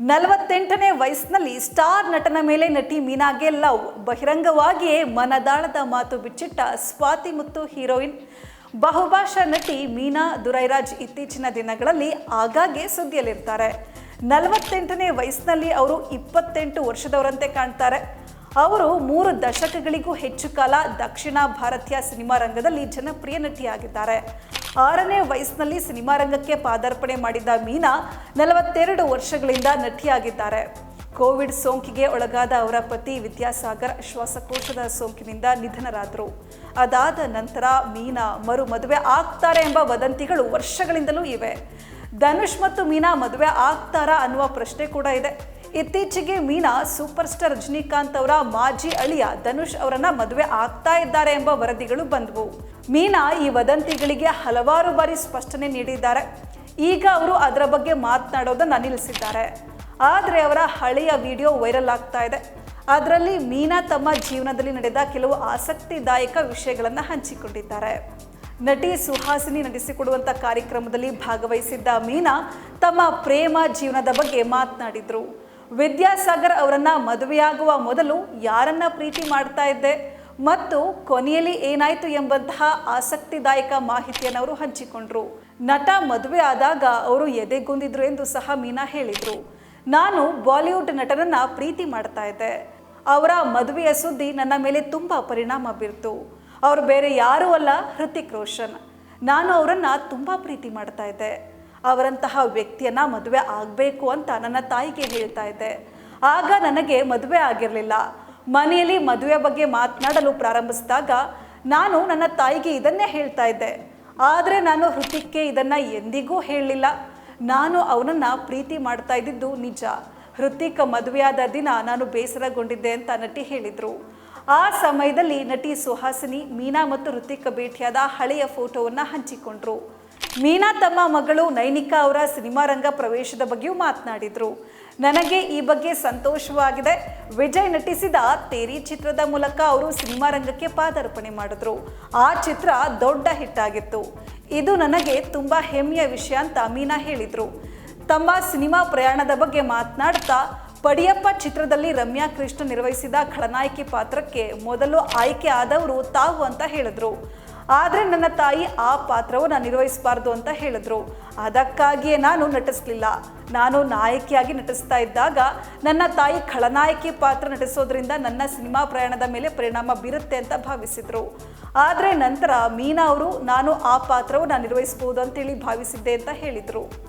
ನಲವತ್ತೆಂಟನೇ ವಯಸ್ಸಿನಲ್ಲಿ ಸ್ಟಾರ್ ನಟನ ಮೇಲೆ ನಟಿ ಮೀನಾಗೆ ಲವ್. ಬಹಿರಂಗವಾಗಿಯೇ ಮನದಾಳದ ಮಾತು ಬಿಚ್ಚಿಟ್ಟ ಸ್ವಾತಿ ಮುತ್ತು ಹೀರೋಯಿನ್. ಬಹುಭಾಷಾ ನಟಿ ಮೀನಾ ದುರೈರಾಜ್ ಇತ್ತೀಚಿನ ದಿನಗಳಲ್ಲಿ ಆಗಾಗ್ಗೆ ಸುದ್ದಿಯಲ್ಲಿರ್ತಾರೆ. ನಲವತ್ತೆಂಟನೇ ವಯಸ್ಸಿನಲ್ಲಿ ಅವರು ಇಪ್ಪತ್ತೆಂಟು ವರ್ಷದವರಂತೆ ಕಾಣ್ತಾರೆ. ಅವರು ಮೂರು ದಶಕಗಳಿಗೂ ಹೆಚ್ಚು ಕಾಲ ದಕ್ಷಿಣ ಭಾರತೀಯ ಸಿನಿಮಾ ರಂಗದಲ್ಲಿ ಜನಪ್ರಿಯ ನಟಿಯಾಗಿದ್ದಾರೆ. ಆರನೇ ವಯಸ್ಸಿನಲ್ಲಿ ಸಿನಿಮಾ ರಂಗಕ್ಕೆ ಪಾದಾರ್ಪಣೆ ಮಾಡಿದ ಮೀನಾ ನಲವತ್ತೆರಡು ವರ್ಷಗಳಿಂದ ನಟಿಯಾಗಿದ್ದಾರೆ. ಕೋವಿಡ್ ಸೋಂಕಿಗೆ ಒಳಗಾದ ಅವರ ಪತಿ ವಿದ್ಯಾಸಾಗರ್ ಶ್ವಾಸಕೋಶದ ಸೋಂಕಿನಿಂದ ನಿಧನರಾದರು. ಅದಾದ ನಂತರ ಮೀನಾ ಮರು ಮದುವೆ ಆಗ್ತಾರೆ ಎಂಬ ವದಂತಿಗಳು ವರ್ಷಗಳಿಂದಲೂ ಇವೆ. ಧನುಷ್ ಮತ್ತು ಮೀನಾ ಮದುವೆ ಆಗ್ತಾರಾ ಅನ್ನುವ ಪ್ರಶ್ನೆ ಕೂಡ ಇದೆ. ಇತ್ತೀಚೆಗೆ ಮೀನಾ ಸೂಪರ್ ಸ್ಟಾರ್ ರಜನಿಕಾಂತ್ ಅವರ ಮಾಜಿ ಅಳಿಯ ಧನುಷ್ ಅವರನ್ನ ಮದುವೆ ಆಗ್ತಾ ಇದ್ದಾರೆ ಎಂಬ ವರದಿಗಳು ಬಂದವು. ಮೀನಾ ಈ ವದಂತಿಗಳಿಗೆ ಹಲವಾರು ಬಾರಿ ಸ್ಪಷ್ಟನೆ ನೀಡಿದ್ದಾರೆ. ಈಗ ಅವರು ಅದರ ಬಗ್ಗೆ ಮಾತನಾಡೋದನ್ನ ನಿಲ್ಲಿಸಿದ್ದಾರೆ. ಆದರೆ ಅವರ ಹಳೆಯ ವಿಡಿಯೋ ವೈರಲ್ ಆಗ್ತಾ ಇದೆ. ಅದರಲ್ಲಿ ಮೀನಾ ತಮ್ಮ ಜೀವನದಲ್ಲಿ ನಡೆದ ಕೆಲವು ಆಸಕ್ತಿದಾಯಕ ವಿಷಯಗಳನ್ನು ಹಂಚಿಕೊಂಡಿದ್ದಾರೆ. ನಟಿ ಸುಹಾಸಿನಿ ನಡೆಸಿಕೊಡುವಂಥ ಕಾರ್ಯಕ್ರಮದಲ್ಲಿ ಭಾಗವಹಿಸಿದ್ದ ಮೀನಾ ತಮ್ಮ ಪ್ರೇಮ ಜೀವನದ ಬಗ್ಗೆ ಮಾತನಾಡಿದ್ರು. ವಿದ್ಯಾಸಾಗರ್ ಅವರನ್ನ ಮದುವೆಯಾಗುವ ಮೊದಲು ಯಾರನ್ನ ಪ್ರೀತಿ ಮಾಡ್ತಾ ಇದ್ದೆ ಮತ್ತು ಕೊನೆಯಲ್ಲಿ ಏನಾಯ್ತು ಎಂಬಂತಹ ಆಸಕ್ತಿದಾಯಕ ಮಾಹಿತಿಯನ್ನು ಅವರು ಹಂಚಿಕೊಂಡ್ರು. ನಟ ಮದುವೆ ಆದಾಗ ಅವರು ಎದೆಗುಂದಿದ್ರು ಎಂದು ಸಹ ಮೀನಾ ಹೇಳಿದ್ರು. ನಾನು ಬಾಲಿವುಡ್ ನಟನನ್ನ ಪ್ರೀತಿ ಮಾಡ್ತಾ ಇದ್ದೆ. ಅವರ ಮದುವೆಯ ಸುದ್ದಿ ನನ್ನ ಮೇಲೆ ತುಂಬ ಪರಿಣಾಮ ಬೀರ್ತು. ಅವರು ಬೇರೆ ಯಾರೂ ಅಲ್ಲ, ಹೃತಿಕ್ ರೋಷನ್. ನಾನು ಅವರನ್ನು ತುಂಬ ಪ್ರೀತಿ ಮಾಡ್ತಾ ಇದ್ದೆ. ಅವರಂತಹ ವ್ಯಕ್ತಿಯನ್ನು ಮದುವೆ ಆಗಬೇಕು ಅಂತ ನನ್ನ ತಾಯಿಗೆ ಹೇಳ್ತಾ ಇದ್ದೆ. ಆಗ ನನಗೆ ಮದುವೆ ಆಗಿರಲಿಲ್ಲ. ಮನೆಯಲ್ಲಿ ಮದುವೆ ಬಗ್ಗೆ ಮಾತನಾಡಲು ಪ್ರಾರಂಭಿಸಿದಾಗ ನಾನು ನನ್ನ ತಾಯಿಗೆ ಇದನ್ನೇ ಹೇಳ್ತಾ ಇದ್ದೆ. ಆದರೆ ನಾನು ಹೃತಿಕ್ಗೆ ಇದನ್ನು ಎಂದಿಗೂ ಹೇಳಲಿಲ್ಲ. ನಾನು ಅವನನ್ನು ಪ್ರೀತಿ ಮಾಡ್ತಾ ಇದ್ದಿದ್ದು ನಿಜ. ಹೃತಿಕ್ ಮದುವೆಯಾದ ದಿನ ನಾನು ಬೇಸರಗೊಂಡಿದ್ದೆ ಅಂತ ನಟಿ ಹೇಳಿದರು. ಆ ಸಮಯದಲ್ಲಿ ನಟಿ ಸುಹಾಸಿನಿ, ಮೀನಾ ಮತ್ತು ಹೃತಿಕ್ ಭೇಟಿಯಾದ ಹಳೆಯ ಫೋಟೋವನ್ನು ಹಂಚಿಕೊಂಡ್ರು. ಮೀನಾ ತಮ್ಮ ಮಗಳು ನೈನಿಕಾ ಅವರ ಸಿನಿಮಾ ರಂಗ ಪ್ರವೇಶದ ಬಗ್ಗೆಯೂ ಮಾತನಾಡಿದರು. ನನಗೆ ಈ ಬಗ್ಗೆ ಸಂತೋಷವಾಗಿದೆ. ವಿಜಯ್ ನಟಿಸಿದ ತೇರಿ ಚಿತ್ರದ ಮೂಲಕ ಅವರು ಸಿನಿಮಾ ರಂಗಕ್ಕೆ ಪಾದಾರ್ಪಣೆ ಮಾಡಿದ್ರು. ಆ ಚಿತ್ರ ದೊಡ್ಡ ಹಿಟ್ ಆಗಿತ್ತು. ಇದು ನನಗೆ ತುಂಬ ಹೆಮ್ಮೆಯ ವಿಷಯ ಅಂತ ಮೀನಾ ಹೇಳಿದ್ರು. ತಮ್ಮ ಸಿನಿಮಾ ಪ್ರಯಾಣದ ಬಗ್ಗೆ ಮಾತನಾಡ್ತಾ, ಪಡಿಯಪ್ಪ ಚಿತ್ರದಲ್ಲಿ ರಮ್ಯಾ ಕೃಷ್ಣ ನಿರ್ವಹಿಸಿದ ಖಳನಾಯಕಿ ಪಾತ್ರಕ್ಕೆ ಮೊದಲು ಆಯ್ಕೆ ಆದವರು ತಾವು ಅಂತ ಹೇಳಿದ್ರು. ಆದರೆ ನನ್ನ ತಾಯಿ ಆ ಪಾತ್ರವು ನಾನು ನಿರ್ವಹಿಸಬಾರ್ದು ಅಂತ ಹೇಳಿದ್ರು. ಅದಕ್ಕಾಗಿಯೇ ನಾನು ನಟಿಸಲಿಲ್ಲ. ನಾನು ನಾಯಕಿಯಾಗಿ ನಟಿಸ್ತಾ ಇದ್ದಾಗ ನನ್ನ ತಾಯಿ ಖಳನಾಯಕಿ ಪಾತ್ರ ನಟಿಸೋದ್ರಿಂದ ನನ್ನ ಸಿನಿಮಾ ಪ್ರಯಾಣದ ಮೇಲೆ ಪರಿಣಾಮ ಬೀರುತ್ತೆ ಅಂತ ಭಾವಿಸಿದ್ರು. ಆದರೆ ನಂತರ ಮೀನಾ ಅವರು, ನಾನು ಆ ಪಾತ್ರವು ನಾನು ನಿರ್ವಹಿಸಬಹುದು ಅಂತೇಳಿ ಭಾವಿಸಿದ್ದೆ ಅಂತ ಹೇಳಿದರು.